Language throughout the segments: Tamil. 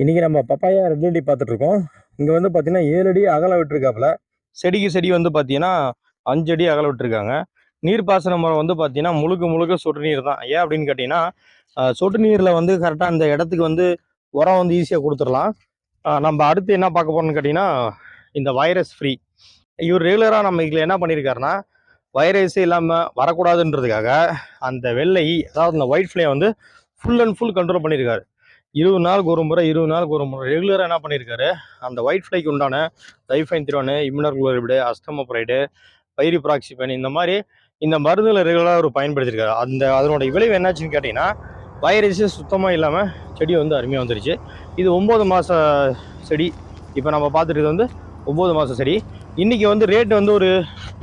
இன்றைக்கி நம்ம பப்பாயா ரெட் அடி பார்த்துட்ருக்கோம். இங்கே வந்து பார்த்தீங்கன்னா ஏழு அடி அகலம் விட்டுருக்காப்புல. செடிக்கு செடி வந்து பார்த்தீங்கன்னா அஞ்சு அடி அகலம் விட்டுருக்காங்க. நீர்ப்பாசன முறை வந்து பார்த்தீங்கன்னா முழுக்க முழுக்க சொட்டு நீர் தான். ஏன் அப்படின்னு கேட்டிங்கன்னா சொட்டு நீரில் வந்து கரெக்டாக அந்த இடத்துக்கு வந்து உரம் வந்து ஈஸியாக கொடுத்துடலாம். நம்ம அடுத்து என்ன பார்க்க போகிறோன்னு கேட்டிங்கன்னா இந்த வைரஸ் ஃப்ரீ இவர் ரெகுலராக நம்ம இதில் என்ன பண்ணியிருக்காருன்னா வைரஸ் இல்லாமல் வரக்கூடாதுன்றதுக்காக அந்த வெள்ளை அதாவது அந்த ஒயிட் ஃப்ளே வந்து ஃபுல் அண்ட் ஃபுல் கண்ட்ரோல் பண்ணியிருக்காரு இருபது நாளுக்கு ஒரு முறை இருபது நாளுக்கு ஒரு முறை. ரெகுலராக என்ன பண்ணியிருக்காரு அந்த ஒயிட் ஃப்ளைக்கு உண்டான டைஃபைன் திரோனு இம்யூனர் குளோரிபிடு அஸ்தமோப்ரைடு பைரிப்ராக்சிபன் இந்த மாதிரி இந்த மருந்துகளை ரெகுலராக அவர் பயன்படுத்தியிருக்காரு அந்த அதனுடைய விளைவு என்னாச்சுன்னு கேட்டிங்கன்னா வைரஸே சுத்தமாக இல்லாமல் செடி வந்து அருமையாக வந்துருச்சு. இது ஒம்பது மாத செடி. இப்போ நம்ம பார்த்துட்டு வந்து ஒம்பது மாத செடி. இன்றைக்கி வந்து ரேட் வந்து ஒரு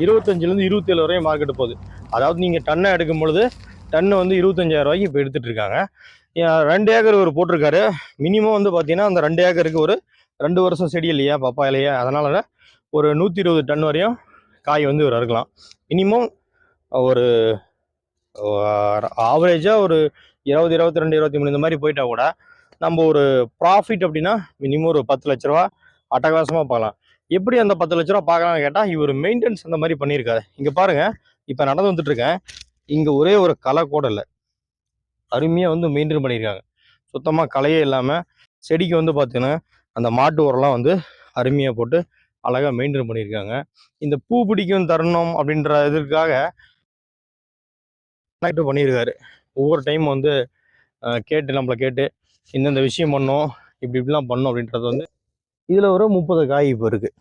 இருபத்தஞ்சிலேருந்து இருபத்தேழு வரையும் மார்க்கெட்டு போகுது. அதாவது நீங்கள் டன்னை எடுக்கும் பொழுது டன்னு வந்து இருபத்தஞ்சாயிரம் ரூபாய்க்கு இப்போ எடுத்துகிட்டு இருக்காங்க. ரெண்டு ஏக்கர் ஒரு போட்டிருக்காரு. மினிமம் வந்து பார்த்தீங்கன்னா அந்த ரெண்டு ஏக்கருக்கு ஒரு ரெண்டு வருஷம் செடி இல்லையா பப்பா இல்லையா அதனால ஒரு நூற்றி இருபது டன் வரையும் காய் வந்து இவர் அறுக்கலாம். மினிமம் ஒரு ஆவரேஜாக ஒரு இருபது இருபத்தி ரெண்டு இருபத்தி மூணு இந்த மாதிரி போயிட்டா கூட நம்ம ஒரு ப்ராஃபிட் அப்படின்னா மினிமம் ஒரு பத்து லட்ச ரூபா அட்டகாசமாக பார்க்கலாம். எப்படி அந்த பத்து லட்ச ரூபா பார்க்கலாம்னு கேட்டால் இவர் மெயின்டெனன்ஸ் அந்த மாதிரி பண்ணியிருக்காரு. இங்கே பாருங்கள் இப்போ நடந்து வந்துட்டுருக்கேன் இங்கே ஒரே ஒரு களை கூட இல்லை. அருமையாக வந்து மெயின்டைன் பண்ணியிருக்காங்க சுத்தமாக களையே இல்லாமல் செடிக்கு வந்து பார்த்தீங்கன்னா அந்த மாட்டு உரம்லாம் வந்து அருமையாக போட்டு அழகாக மெயின்டைன் பண்ணியிருக்காங்க இந்த பூ பிடிக்கும் தருணம் அப்படின்ற இதற்காக கனெக்ட் பண்ணியிருக்காரு ஒவ்வொரு டைம் வந்து கேட்டு நம்மளை கேட்டு இந்தந்த விஷயம் பண்ணோம் இப்படி இப்படிலாம் பண்ணோம் அப்படின்றது வந்து இதில் ஒரு முப்பது காய் இப்போ இருக்குது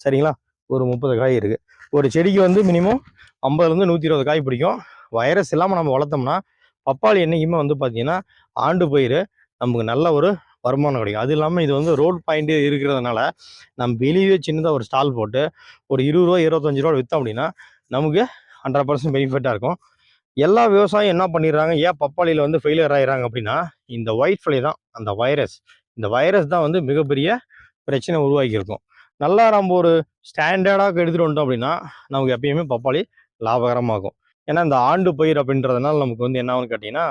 சரிங்களா? ஒரு முப்பது காய் இருக்குது ஒரு செடிக்கு வந்து மினிமம் ஐம்பதுலேருந்து நூற்றி இருபது காய் பிடிக்கும். வைரஸ் இல்லாமல் நம்ம வளர்த்தோம்னா பப்பாளி என்றைக்குமே வந்து பார்த்தீங்கன்னா ஆண்டு பயிர் நமக்கு நல்ல ஒரு வருமானம் கிடைக்கும். அது இல்லாமல் இது வந்து ரோட் பாயிண்ட்டு இருக்கிறதுனால நம்ம வெளியே சின்னதாக ஒரு ஸ்டால் போட்டு ஒரு இருபது ரூபா இருபத்தஞ்சு ரூபா விற்றோம் அப்படின்னா நமக்கு ஹண்ட்ரட் பர்சன்ட் பெனிஃபிட்டாக இருக்கும். எல்லா விவசாயம் என்ன பண்ணிடுறாங்க? ஏன் பப்பாளியில் வந்து ஃபெயிலியர் ஆகிறாங்க அப்படின்னா இந்த ஒயிட் ஃப்ளை தான் அந்த வைரஸ் இந்த வைரஸ் தான் வந்து மிகப்பெரிய பிரச்சனை உருவாக்கியிருக்கும். நல்லா நம்ம ஒரு ஸ்டாண்டர்டாக எடுத்துகிட்டு வந்துட்டோம் அப்படின்னா நமக்கு எப்பயுமே பப்பாளி லாபகரமாகும். ஏன்னா இந்த ஆண்டு பயிர் அப்படின்றதுனால நமக்கு வந்து என்ன ஆகும்னு கேட்டிங்கன்னா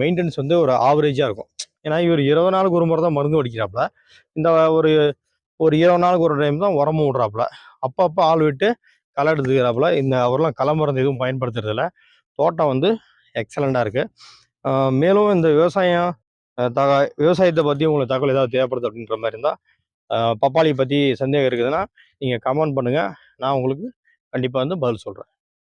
மெயின்டெனன்ஸ் வந்து ஒரு ஆவரேஜாக இருக்கும். ஏன்னா இவர் இருபது நாளுக்கு ஒரு முறை தான் மருந்து அடிக்கிறாப்புல. இந்த ஒரு ஒரு இருபது நாளுக்கு ஒரு டைம் தான் உரமும் விட்றாப்புல. அப்பப்போ ஆள் விட்டு களை எடுத்துக்கிறாப்புல. இந்த அவரெல்லாம் களை மருந்து எதுவும் பயன்படுத்துறதில்ல தோட்டம் வந்து எக்ஸலண்ட்டாக இருக்குது மேலும் இந்த விவசாயம் தக விவசாயத்தை பற்றி உங்களுக்கு தகவல் ஏதாவது தேவைப்படுது அப்படின்ற மாதிரி இருந்தால் பப்பாளி பற்றி சந்தேகம் இருக்குதுன்னா நீங்கள் கமெண்ட் பண்ணுங்கள் நான் உங்களுக்கு கண்டிப்பாக வந்து பதில் சொல்கிறேன்